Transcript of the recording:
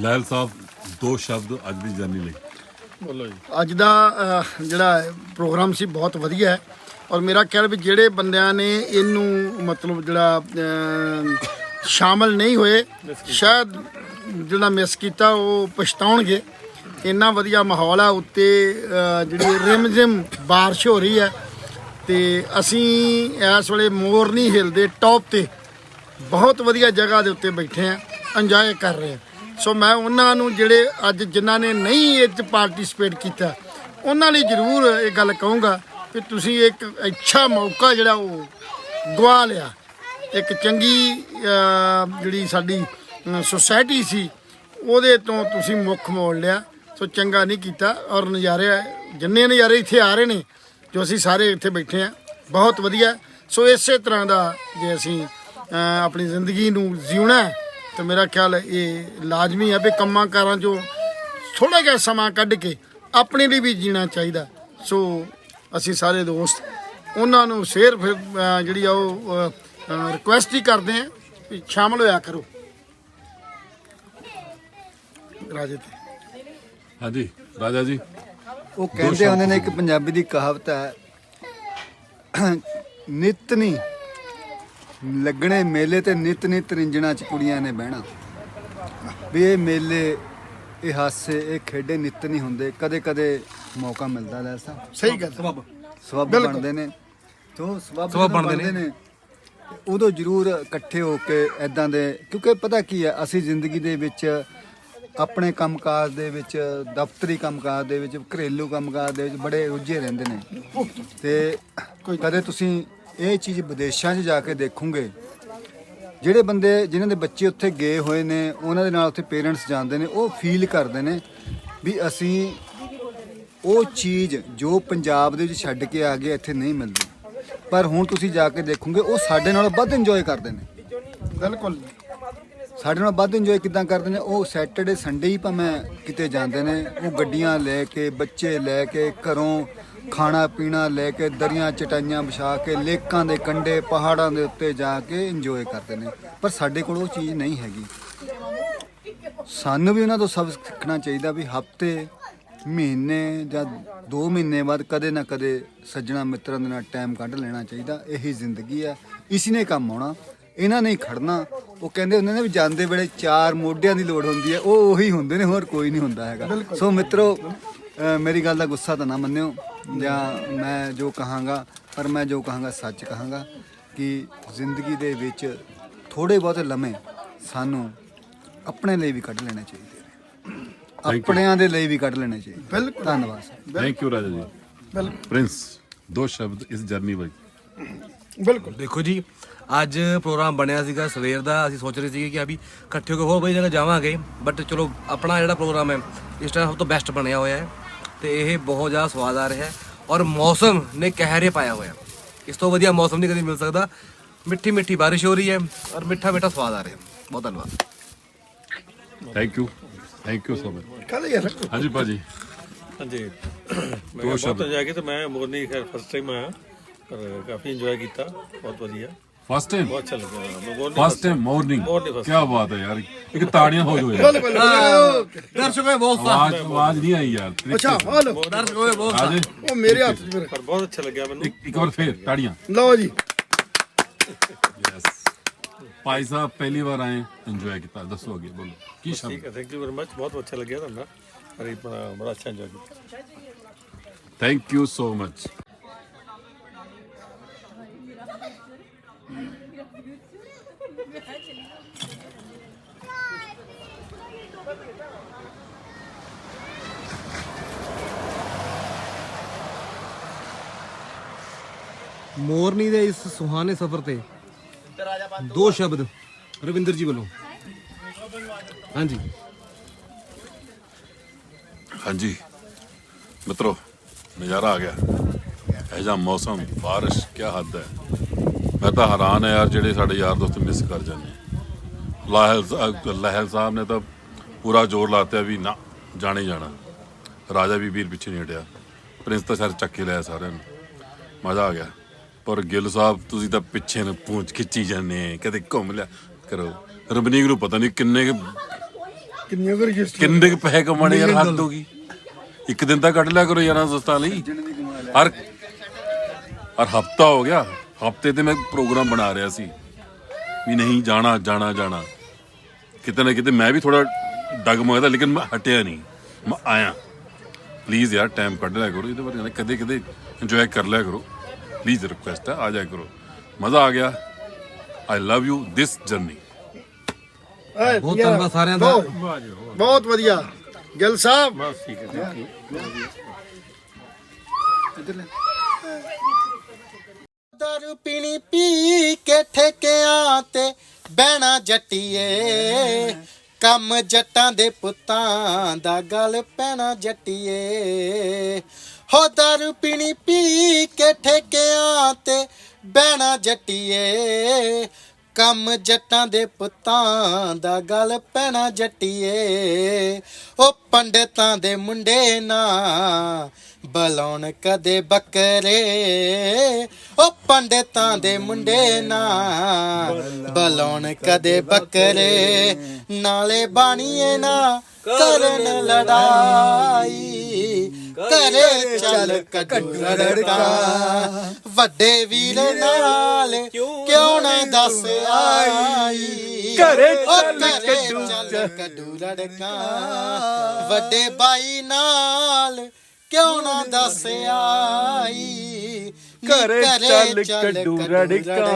Loyal ਸਾਹਿਬ ਦੋ ਸ਼ਬਦ ਅੱਜ ਦੀ ਜਰਨੀ ਲਈ। ਬੋਲੋ ਜੀ। ਅੱਜ ਦਾ ਅਹ, ਜਿਹੜਾ ਪ੍ਰੋਗਰਾਮ ਸੀ ਬਹੁਤ ਵਧੀਆ ਹੈ। ਔਰ ਮੇਰਾ ਖਿਆਲ ਵੀ ਜਿਹੜੇ ਬੰਦਿਆਂ ਨੇ ਇਹਨੂੰ ਮਤਲਬ ਜਿਹੜਾ ਅਹ, ਸ਼ਾਮਲ ਨਹੀਂ ਹੋਏ ਸ਼ਾਇਦ ਜਿਹੜਾ ਮਿਸ ਕੀਤਾ ਉਹ ਪਛਤਾਉਣਗੇ। ਇੰਨਾ ਵਧੀਆ ਮਾਹੌਲ ਹੈ ਉੱਤੇ ਅਹ, ਜਿਹੜੀ ਰਿਮਝਿਮ ਬਾਰਿਸ਼ ਹੋ ਰਹੀ ਹੈ। ਤੇ ਅਸੀਂ ਇਸ ਵੇਲੇ ਮੋਰਨੀ ਹਿੱਲ ਦੇ ਟੌਪ ਤੇ ਬਹੁਤ ਵਧੀਆ ਜਗ੍ਹਾ ਦੇ ਉੱਤੇ ਬੈਠੇ ਆ ਇੰਜੋਏ ਕਰ ਰਹੇ ਆ ਸੋ ਮੈਂ ਉਹਨਾਂ ਨੂੰ ਜਿਹੜੇ ਅੱਜ ਜਿਨ੍ਹਾਂ ਨੇ ਨਹੀਂ ਇਹ 'ਚ ਪਾਰਟਿਸਿਪੇਟ ਕੀਤਾ, ਉਹਨਾਂ ਲਈ ਜ਼ਰੂਰ ਇਹ ਗੱਲ ਕਹੂੰਗਾ ਕਿ ਤੁਸੀਂ ਇੱਕ ਅੱਛਾ ਮੌਕਾ ਜਿਹੜਾ ਉਹ ਗਵਾ ਲਿਆ। ਇੱਕ ਚੰਗੀ ਜਿਹੜੀ ਸਾਡੀ ਸੁਸਾਇਟੀ ਸੀ, ਉਹਦੇ ਤੋਂ ਤੁਸੀਂ ਮੁੱਖ ਮੋੜ ਲਿਆ। ਸੋ ਚੰਗਾ ਨਹੀਂ ਕੀਤਾ ਔਰ ਨਜ਼ਾਰੇ, ਜਿੰਨੇ ਨਜ਼ਾਰੇ ਇੱਥੇ ਆ ਰਹੇ ਨੇ, ਜੋ ਅਸੀਂ ਸਾਰੇ ਇੱਥੇ ਬੈਠੇ ਆ ਬਹੁਤ ਵਧੀਆ। ਸੋ ਇਸੇ ਤਰ੍ਹਾਂ ਦਾ ਜੇ ਅਸੀਂ ਆਪਣੀ ਜ਼ਿੰਦਗੀ ਨੂੰ ਜਿਉਣਾ ਤੇ ਮੇਰਾ ਖਿਆਲ ਇਹ ਲਾਜ਼ਮੀ ਹੈ ਵੀ ਕੰਮਾਂ ਕਾਰਾਂ 'ਚੋਂ ਥੋੜਾ ਜਿਹਾ ਸਮਾਂ ਕੱਢ ਕੇ ਆਪਣੇ ਲਈ ਵੀ ਜੀਣਾ ਚਾਹੀਦਾ। ਸੋ ਅਸੀਂ ਸਾਰੇ ਦੋਸਤ ਉਹਨਾਂ ਨੂੰ ਸ਼ੇਅਰ ਫਿਰ ਜਿਹੜੀ ਆ ਉਹ ਰਿਕੁਐਸਟ ਹੀ ਕਰਦੇ ਆ ਵੀ ਸ਼ਾਮਲ ਹੋਇਆ ਕਰੋ। ਰਾਜੇ ਤੇ। ਹਾਂਜੀ ਰਾਜਾ ਜੀ। ਉਹ ਕਹਿੰਦੇ ਹੁੰਦੇ ਨੇ ਇੱਕ ਪੰਜਾਬੀ ਦੀ ਕਹਾਵਤ ਹੈ ਨਿਤ ਨਹੀਂ ਲੱਗਣੇ ਮੇਲੇ ਤੇ ਨਿਤ ਨਿਤ ਰਿੰਜਣਾ ਚ ਕੁੜੀਆਂ ਨੇ ਬਹਿਣਾ। ਵੀ ਇਹ ਮੇਲੇ ਇਹ ਹਾਸੇ ਇਹ ਖੇਡੇ ਨਿਤ ਨਹੀਂ ਹੁੰਦੇ। ਕਦੇ ਕਦੇ ਮੌਕਾ ਮਿਲਦਾ ਲੈ ਸਾ। ਸਹੀ ਗੱਲ ਸਬਬ। ਬਿਲਕੁਲ। ਬਣਦੇ ਨੇ। ਤੋਂ ਸਬਬ ਸਬੱਬ ਬਣਦੇ ਨੇ। ਉਦੋਂ ਜ਼ਰੂਰ ਇਕੱਠੇ ਹੋ ਕੇ ਐਦਾਂ ਦੇ ਕਿਉਂਕਿ ਪਤਾ ਕੀ ਹੈ ਅਸੀਂ ਜ਼ਿੰਦਗੀ ਦੇ ਵਿੱਚ ਆਪਣੇ ਕੰਮਕਾਜ ਦੇ ਵਿੱਚ ਦਫ਼ਤਰੀ ਕੰਮਕਾਜ ਦੇ ਵਿੱਚ ਘਰੇਲੂ ਕੰਮਕਾਜ ਦੇ ਵਿੱਚ ਬੜੇ ਰੁੱਝੇ ਰਹਿੰਦੇ ਨੇ। ਤੇ ਕਦੇ ਤੁਸੀਂ ਇਹ ਚੀਜ਼ ਵਿਦੇਸ਼ਾਂ 'ਚ ਜਾ ਕੇ ਦੇਖੋਗੇ। ਜਿਹੜੇ ਬੰਦੇ ਜਿਨ੍ਹਾਂ ਦੇ ਬੱਚੇ ਉੱਥੇ ਗਏ ਹੋਏ ਨੇ ਉਹਨਾਂ ਦੇ ਨਾਲ ਉੱਥੇ ਪੇਰੈਂਟਸ ਜਾਂਦੇ ਨੇ ਉਹ ਫੀਲ ਕਰਦੇ ਨੇ ਵੀ ਅਸੀਂ ਉਹ ਚੀਜ਼ ਜੋ ਪੰਜਾਬ ਦੇ ਵਿੱਚ ਛੱਡ ਕੇ ਆ ਗਏ ਇੱਥੇ ਨਹੀਂ ਮਿਲਦੀ। ਪਰ ਹੁਣ ਤੁਸੀਂ ਜਾ ਕੇ ਦੇਖੋਗੇ ਉਹ ਸਾਡੇ ਨਾਲੋਂ ਵੱਧ ਇੰਜੋਏ ਕਰਦੇ ਨੇ। ਬਿਲਕੁਲ। ਸਾਡੇ ਨਾਲ ਵੱਧ ਇੰਜੋਏ ਕਿਦਾਂ ਕਰਦੇ ਨੇ? ਉਹ ਸੈਟਰਡੇ ਸੰਡੇ ਹੀ ਭਾਵੇਂ ਕਿਤੇ ਜਾਂਦੇ ਨੇ ਉਹ ਗੱਡੀਆਂ ਲੈ ਕੇ ਬੱਚੇ ਲੈ ਕੇ ਘਰੋਂ ਖਾਣਾ ਪੀਣਾ ਲੈ ਕੇ ਦਰੀਆਂ ਚਟਾਈਆਂ ਵਿਛਾ ਕੇ ਲੇਕਾਂ ਦੇ ਕੰਢੇ ਪਹਾੜਾਂ ਦੇ ਉੱਤੇ ਜਾ ਕੇ ਇੰਜੋਏ ਕਰਦੇ ਨੇ। ਪਰ ਸਾਡੇ ਕੋਲ ਉਹ ਚੀਜ਼ ਨਹੀਂ ਹੈਗੀ। ਸਾਨੂੰ ਵੀ ਉਹਨਾਂ ਤੋਂ ਸਭ ਸਿੱਖਣਾ ਚਾਹੀਦਾ ਵੀ ਹਫ਼ਤੇ ਮਹੀਨੇ ਜਾਂ 2 ਮਹੀਨੇ ਬਾਅਦ ਕਦੇ ਨਾ ਕਦੇ ਸੱਜਣਾ ਮਿੱਤਰਾਂ ਦੇ ਨਾਲ ਟਾਈਮ ਕੱਢ ਲੈਣਾ ਚਾਹੀਦਾ। ਇਹੀ ਜ਼ਿੰਦਗੀ ਹੈ ਇਸੀ ਨੇ ਕੰਮ ਆਉਣਾ। ਇਹਨਾਂ ਨੇ ਖੜਨਾ ਉਹ ਕਹਿੰਦੇ ਹੁੰਦੇ ਨੇ ਵੀ ਜਾਂਦੇ ਵੇਲੇ ਚਾਰ ਮੋਢਿਆਂ ਦੀ ਲੋੜ ਹੁੰਦੀ ਹੈ। ਉਹ ਉਹੀ ਹੁੰਦੇ ਨੇ ਹੋਰ ਕੋਈ ਨਹੀਂ ਹੁੰਦਾ ਹੈਗਾ। ਸੋ ਮਿੱਤਰੋ ਮੇਰੀ ਗੱਲ ਦਾ ਗੁੱਸਾ ਤਾਂ ਨਾ ਮੰਨਿਓ। ਜਾਂ ਮੈਂ ਜੋ ਕਹਾਂਗਾ ਪਰ ਮੈਂ ਜੋ ਕਹਾਂਗਾ ਸੱਚ ਕਹਾਂਗਾ ਕਿ ਜ਼ਿੰਦਗੀ ਦੇ ਵਿੱਚ ਥੋੜੇ ਬਹੁਤ ਲਮੇ ਸਾਨੂੰ ਆਪਣੇ ਲਈ ਵੀ ਕੱਢ ਲੈਣੇ ਚਾਹੀਦੇ ਨੇ। ਆਪਣਿਆਂ ਦੇ ਲਈ ਵੀ ਕੱਢ ਲੈਣੇ ਚਾਹੀਦੇ ਬਿਲਕੁਲ। ਧੰਨਵਾਦ ਸਰ। ਥੈਂਕ ਯੂ ਰਾਜਾ ਜੀ ਬਿਲਕੁਲ। ਪ੍ਰਿੰਸ ਦੋ ਸ਼ਬਦ ਇਸ ਜਰਨੀ ਲਈ ਬਿਲਕੁਲ। ਦੇਖੋ ਜੀ ਅੱਜ ਪ੍ਰੋਗਰਾਮ ਬਣਿਆ ਸੀਗਾ ਸਵੇਰ ਦਾ। ਅਸੀਂ ਸੋਚ ਰਹੇ ਸੀਗੇ ਕਿ ਅਭੀ ਇਕੱਠੇ ਹੋ ਕੇ ਹੋਰ ਬਈ ਜਗ੍ਹਾ ਜਾਵਾਂਗੇ। ਬਟ ਚਲੋ ਆਪਣਾ ਜਿਹੜਾ ਪ੍ਰੋਗਰਾਮ ਹੈ ਇਸ ਟਾਈਮ ਸਭ ਤੋਂ ਬੈਸਟ ਬਣਿਆ ਹੋਇਆ ਹੈ। ਤੇ ਇਹ ਬਹੁਤ ਜ਼ਿਆਦਾ ਸਵਾਦ ਆ ਰਿਹਾ ਹੈ ਔਰ ਮੌਸਮ ਨੇ ਕਹਿਰੇ ਪਾਇਆ ਹੋਇਆ ਇਸ ਤੋਂ ਵਧੀਆ ਮੌਸਮ ਨਹੀਂ ਕਦੀ ਮਿਲ ਸਕਦਾ। ਮਿੱਠੀ ਮਿੱਠੀ ਬਾਰਿਸ਼ ਹੋ ਰਹੀ ਹੈ ਔਰ ਮਿੱਠਾ ਮਿੱਠਾ ਸਵਾਦ ਆ ਰਿਹਾ ਬਹੁਤ ਧੰਨਵਾਦ। Thank you thank you so much ਕੱਲ ਯਾਰ ਹਾਂਜੀ ਭਾਜੀ। ਹਾਂਜੀ। ਮੈਂ ਬਹੁਤ ਇੰਜੋਏ ਕੀਤਾ ਮੈਂ ਮੋਰਨੀ ਖੈਰ ਫਸਟ ਟਾਈਮ ਆਇਆ। ਪਰ ਕਾਫੀ ਇੰਜੋਏ ਕੀਤਾ। ਬਹੁਤ ਵਧੀਆ। ਫਸਟ ਟਾਈਮ ਬਹੁਤ ਅੱਛਾ ਲੱਗਾ ਮੈਂ Morni first time morning Morning first. ਕੀ ਬਾਤ ਹੈ ਯਾਰ ਇੱਕ ਤਾੜੀਆਂ ਹੋ ਜਾਓ ਯਾਰ ਦਰਸ਼ਕੋ ਇਹ ਬਹੁਤ ਆਵਾਜ਼ ਆਵਾਜ਼ ਨਹੀਂ ਆਈ ਯਾਰ ਅੱਛਾ ਹਲੋ ਦਰਸ਼ਕੋ ਇਹ ਬਹੁਤ ਰਾਜੇ ਉਹ ਮੇਰੇ ਹੱਥ 'ਚ ਫਿਰ ਪਰ ਬਹੁਤ ਅੱਛਾ ਲੱਗਿਆ ਮੈਨੂੰ ਇੱਕ ਇੱਕ ਵਾਰ ਫੇਰ ਤਾੜੀਆਂ ਲਓ ਜੀ ਯੈਸ ਭਾਈ ਸਾਹਿਬ ਪਹਿਲੀ ਵਾਰ ਆਏ ਇੰਜੋਏ ਕੀਤਾ ਦੱਸੋ ਅੱਗੇ ਬੋਲੋ ਕੀ ਸ਼ਬਦ ਠੀਕ ਹੈ ਥੈਂਕ ਯੂ ਵੈਰੀ ਮਚ ਬਹੁਤ ਅੱਛਾ ਲੱਗਿਆ ਤੁਹਾਨੂੰ ਅਰੇ ਬੜਾ ਬੜਾ ਅੱਛਾ ਇੰਜੋਏ ਕੀਤਾ thank you so much Morni ਦੇ ਇਸ ਸੁਹਾਣੇ ਸਫ਼ਰ ਤੇ ਦੋ ਸ਼ਬਦ ਰਵਿੰਦਰ ਜੀ ਵੱਲੋਂ। ਹਾਂਜੀ। ਹਾਂਜੀ। ਮਿੱਤਰੋ, ਨਜ਼ਾਰਾ ਆ ਗਿਆ। ਇਹ ਮੌਸਮ, ਬਾਰਿਸ਼ ਕੀ ਹੱਦ ਹੈ। ਮੈਂ ਤਾਂ ਹੈਰਾਨ ਹਾਂ ਯਾਰ ਜਿਹੜੇ ਸਾਡੇ ਯਾਰ ਦੋਸਤ ਮਿਸ ਕਰ ਜਾਂਦੇ ਆ। ਲਾਹਲ ਲਾਹਲ ਸਾਹਿਬ ਨੇ ਤਾਂ ਪੂਰਾ ਜ਼ੋਰ ਲਾਤਿਆ ਵੀ ਨਾ ਜਾਣੇ ਜਾਣਾ। ਰਾਜਾ ਵੀ ਵੀਰ ਪਿੱਛੇ ਨਹੀਂ ਹਟਿਆ ਪ੍ਰਿੰਸ ਤਾਂ ਸਾਰੇ ਚੱਕੇ ਲਿਆ ਸਾਰਿਆਂ ਨੂੰ। ਮਜ਼ਾ ਆ ਗਿਆ। ਪਰ ਗਿੱਲ ਸਾਹਿਬ ਤੁਸੀਂ ਤਾਂ ਪਿੱਛੇ ਨੂੰ ਪੂੰਛ ਖਿੱਚੀ ਜਾਂਦੇ ਕਦੇ ਘੁੰਮ ਲਿਆ ਕਰੋ। ਰਬਨੀਕ ਨੂੰ ਪਤਾ ਨਹੀਂ ਕਿੰਨੇ ਕੁ ਕਿੰਨੀਆਂ ਕੁ ਰਜਿਸਟਰ ਕਿੰਨੇ ਕੁ ਪੈਸੇ ਕਮਾਣੇ ਯਾਰ ਹੱਦ ਹੋ ਗਈ। ਇੱਕ ਦਿਨ ਤਾਂ ਕੱਢ ਲਿਆ ਕਰੋ ਯਾਰਾਂ ਦੋਸਤਾਂ ਲਈ। ਹਰ ਹਰ ਹਫਤਾ ਹੋ ਗਿਆ। ਹਫ਼ਤੇ ਤੇ ਮੈਂ ਪ੍ਰੋਗਰਾਮ ਬਣਾ ਰਿਹਾ ਸੀ ਵੀ ਨਹੀਂ ਜਾਣਾ ਜਾਣਾ ਜਾਣਾ। ਕਿਤੇ ਨਾ ਕਿਤੇ ਮੈਂ ਵੀ ਥੋੜਾ ਡਗਮਗਦਾ ਲੇਕਿਨ ਮੈਂ ਹਟਿਆ ਨਹੀਂ। ਮੈਂ ਆਇਆ। ਪਲੀਜ਼ ਯਾਰ ਟਾਈਮ ਕੱਢ ਲਿਆ ਕਰੋ। ਇਹਦੇ ਬਾਰੇ ਕਦੇ ਕਦੇ ਇੰਜੋਏ ਕਰ ਲਿਆ ਕਰੋ। ਪਲੀਜ਼ ਰਿਕੁਐਸਟ ਹੈ ਆ ਜਾਇਆ ਕਰੋ। ਮਜ਼ਾ ਆ ਗਿਆ। I love you this journey ਬਹੁਤ ਧੰਨਵਾਦ ਸਾਰਿਆਂ ਦਾ। ਬਹੁਤ ਵਧੀਆ। ਗਿੱਲ ਸਾਹਿਬ। ਬਸ ਠੀਕ ਹੈ ਥੈਂਕ ਯੂ ਦਾਰੂ ਪੀਣੀ ਪੀ ਕੇ ਠੇਕਿਆਂ ਤੇ ਬਹਿਣਾ ਜੱਟੀਏ। ਕੰਮ ਜੱਟਾਂ ਦੇ ਪੁੱਤਾਂ ਦਾ ਗਲ ਪੈਣਾ ਜੱਟੀਏ। ਹੋ ਦਾਰੂ ਪੀਣੀ ਪੀ ਕੇ ਠੇਕਿਆਂ ਤੇ ਬਹਿਣਾ ਜੱਟੀਏ। ਕੰਮ ਜੱਟਾਂ ਦੇ ਪੁੱਤਾਂ ਦਾ ਗਲ ਪੈਣਾ ਜੱਟੀਏ। ਉਹ ਪੰਡਤਾਂ ਦੇ ਮੁੰਡੇ ਨਾ ਬਲਾਉਣ ਕਦੇ ਬੱਕਰੇ। ਉਹ ਪੰਡਤਾਂ ਦੇ ਮੁੰਡੇ ਨਾ ਬਲਾਉਣ ਕਦੇ ਬੱਕਰੇ। ਨਾਲੇ ਬਾਣੀਏ ਨਾ ਕਰਨ ਲੜਾਈ। ਕਰੇ ਚੱਲ ਕੱਢੂ ਰੜਕਾ। ਵੱਡੇ ਵੀਰ ਨਾਲ ਕਿਉਂ ਨਾ ਦੱਸ ਆਈ। ਘਰੇ ਚੱਲ ਕੱਢੂ ਰੜਕਾ। ਵੱਡੇ ਬਾਈ ਨਾਲ ਕਿਉਂ ਨਾ ਦੱਸ ਆਈ? ਘਰੇ ਚੱਲ ਕੱਢੂ ਰੜਕਾ।